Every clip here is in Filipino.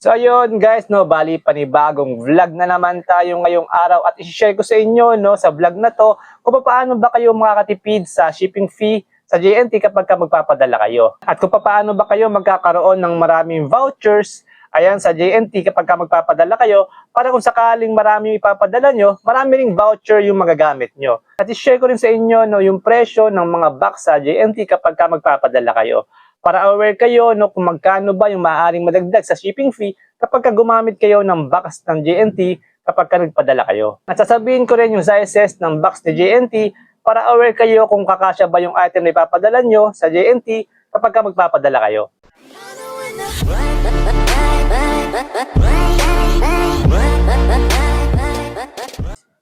So ayun guys, no, bali panibagong vlog na naman tayo ngayong araw at i-share ko sa inyo no sa vlog na to kung paano ba kayo makakatipid sa shipping fee sa JNT kapag ka magpapadala kayo. At kung paano ba kayo magkakaroon ng maraming vouchers ayan sa JNT kapag ka magpapadala kayo para kung sakaling marami ipapadala nyo, marami ring voucher yung magagamit nyo. At i-share ko rin sa inyo no, yung presyo ng mga box sa JNT kapag ka magpapadala kayo para aware kayo no kung magkano ba yung maaaring madagdag sa shipping fee kapag ka gumamit kayo ng box ng JNT kapag ka nagpadala kayo. At sasabihin ko rin yung sizes ng box ni JNT para aware kayo kung kakasya ba yung item na ipapadala nyo sa JNT kapag ka magpapadala kayo.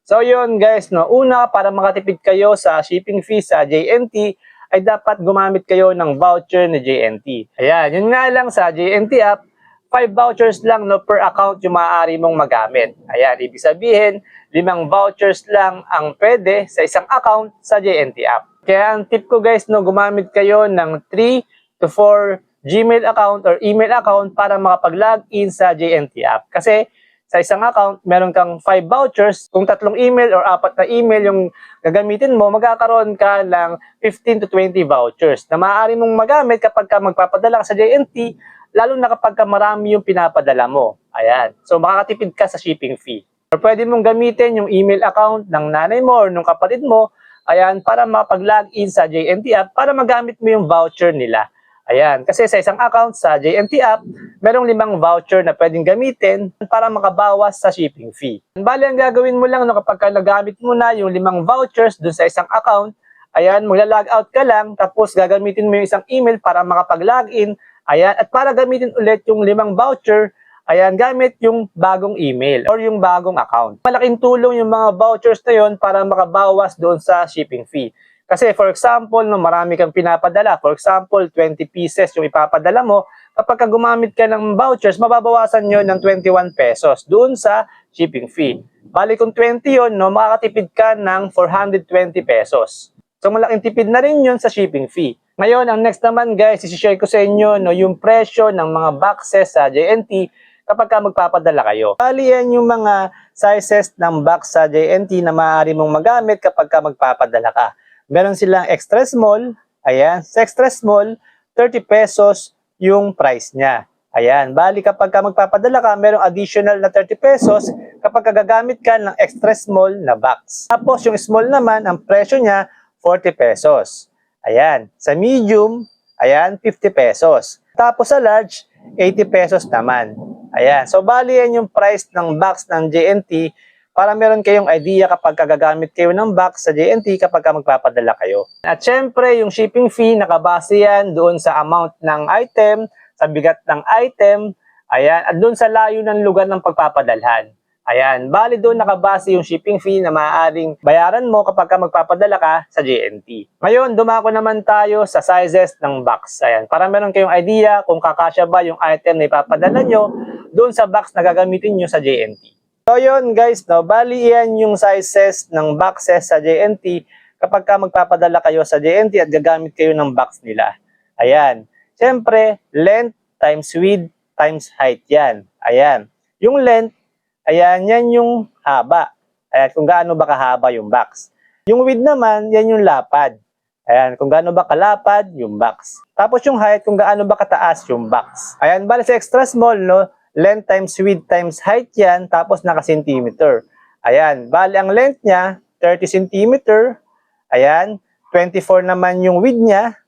So yun guys, no, una para makatipid kayo sa shipping fee sa JNT ay dapat gumamit kayo ng voucher ni JNT. Ayan, yun nga lang sa JNT app, 5 vouchers lang no per account yung maaari mong magamit. Ayan, ibig sabihin, limang vouchers lang ang pwede sa isang account sa JNT app. Kaya ang tip ko guys, no, gumamit kayo ng 3 to 4 Gmail account or email account para makapag-login sa JNT app. Kasi sa isang account, meron kang 5 vouchers. Kung tatlong email or apat na email yung gagamitin mo, magkakaroon ka ng 15 to 20 vouchers na maaari mong magamit kapag ka magpapadala ka sa JNT, lalo na kapag ka marami yung pinapadala mo. Ayan. So, makakatipid ka sa shipping fee. Or pwede mong gamitin yung email account ng nanay mo or ng kapatid mo, ayan, para makapag-login sa JNT app para magamit mo yung voucher nila. Ayan, kasi sa isang account sa JNT app, merong limang voucher na pwedeng gamitin para makabawas sa shipping fee. Bali, ang gagawin mo lang no, kapag ka nagamit mo na yung limang vouchers dun sa isang account, ayan, magla-log out ka lang, tapos gagamitin mo yung isang email para makapag-login, ayan, at para gamitin ulit yung limang voucher, ayan, gamit yung bagong email or yung bagong account. Malaking tulong yung mga vouchers na yon para makabawas doon sa shipping fee. Kasi for example, no, marami kang pinapadala. For example, 20 pieces yung ipapadala mo. Kapag ka gumamit ka ng vouchers, mababawasan nyo ng 21 pesos doon sa shipping fee. Bali kung 20 yon, no, makakatipid ka ng 420 pesos. So malaking tipid na rin yun sa shipping fee. Ngayon, ang next naman guys, isi-share ko sa inyo no, yung presyo ng mga boxes sa JNT kapag ka magpapadala kayo. Bali yan yung mga sizes ng box sa JNT na maaari mong magamit kapag ka magpapadala ka. Meron silang extra small. Ayan, sa extra small, 30 pesos yung price niya. Ayan, bali kapag ka magpapadala ka, merong additional na 30 pesos kapag ka gagamit ka ng extra small na box. Tapos yung small naman, ang presyo niya, 40 pesos. Ayan, sa medium, ayan, 50 pesos. Tapos sa large, 80 pesos naman. Ayan, so bali yan yung price ng box ng JNT para meron kayong idea kapag gagamit kayo ng box sa JNT kapag ka magpapadala kayo. At syempre, yung shipping fee, nakabase yan doon sa amount ng item, sa bigat ng item, ayan, at doon sa layo ng lugar ng pagpapadalhan. Ayan, bali doon nakabase yung shipping fee na maaaring bayaran mo kapag ka magpapadala ka sa JNT. Ngayon, dumako naman tayo sa sizes ng box. Ayan, para meron kayong idea kung kakasya ba yung item na ipapadala nyo doon sa box na gagamitin nyo sa JNT. So yun guys, no, bali yan yung sizes ng boxes sa JNT kapag ka magpapadala kayo sa JNT at gagamit kayo ng box nila. Ayan. Siyempre, length times width times height yan. Ayan. Yung length, ayan, yan yung haba. Ayan, kung gaano ba kahaba yung box. Yung width naman, yan yung lapad. Ayan, kung gaano ba kalapad yung box. Tapos yung height, kung gaano ba kataas yung box. Ayan, bali sa extra small, no, length times width times height yan, tapos naka-centimeter. Ayan, bali ang length niya, 30 centimeter. Ayan, 24 naman yung width niya,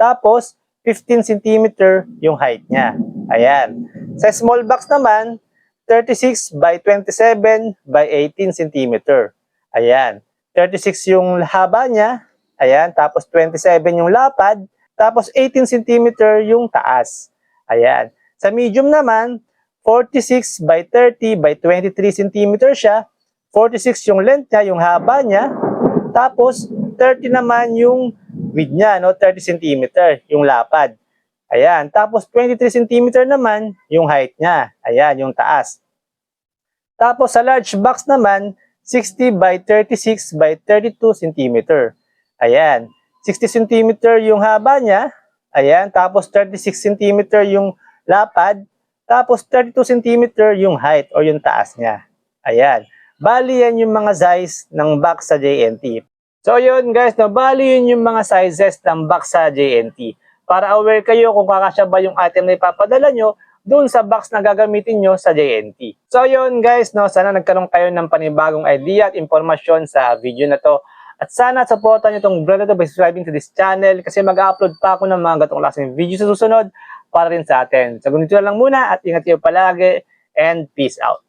tapos 15 centimeter yung height niya. Ayan. Sa small box naman, 36 by 27 by 18 centimeter. Ayan. 36 yung haba niya. Ayan. Tapos 27 yung lapad. Tapos 18 centimeter yung taas. Ayan. Sa medium naman, 46 by 30 by 23 cm siya. 46 yung length niya, yung haba niya. Tapos 30 naman yung width niya, no? 30 cm yung lapad. Ayan. Tapos 23 cm naman yung height niya. Ayan, yung taas. Tapos sa large box naman, 60 by 36 by 32 cm. Ayan. 60 cm yung haba niya. Ayan. Tapos 36 cm yung lapad. Tapos 32 cm yung height or yung taas niya. Ayan. Bali yan yung mga size ng box sa JNT. So yun guys, no, bali yun yung mga sizes ng box sa JNT. Para aware kayo kung kakasya ba yung item na ipapadala nyo dun sa box na gagamitin nyo sa JNT. So yun guys, no, sana nagkaroon kayo ng panibagong idea at impormasyon sa video na to. At sana supportan nyo itong brand na to by subscribing to this channel kasi mag-upload pa ako ng mga gatong klaseng video sa susunod para rin sa atin. So ganito lang muna at ingat kayo palagi and peace out.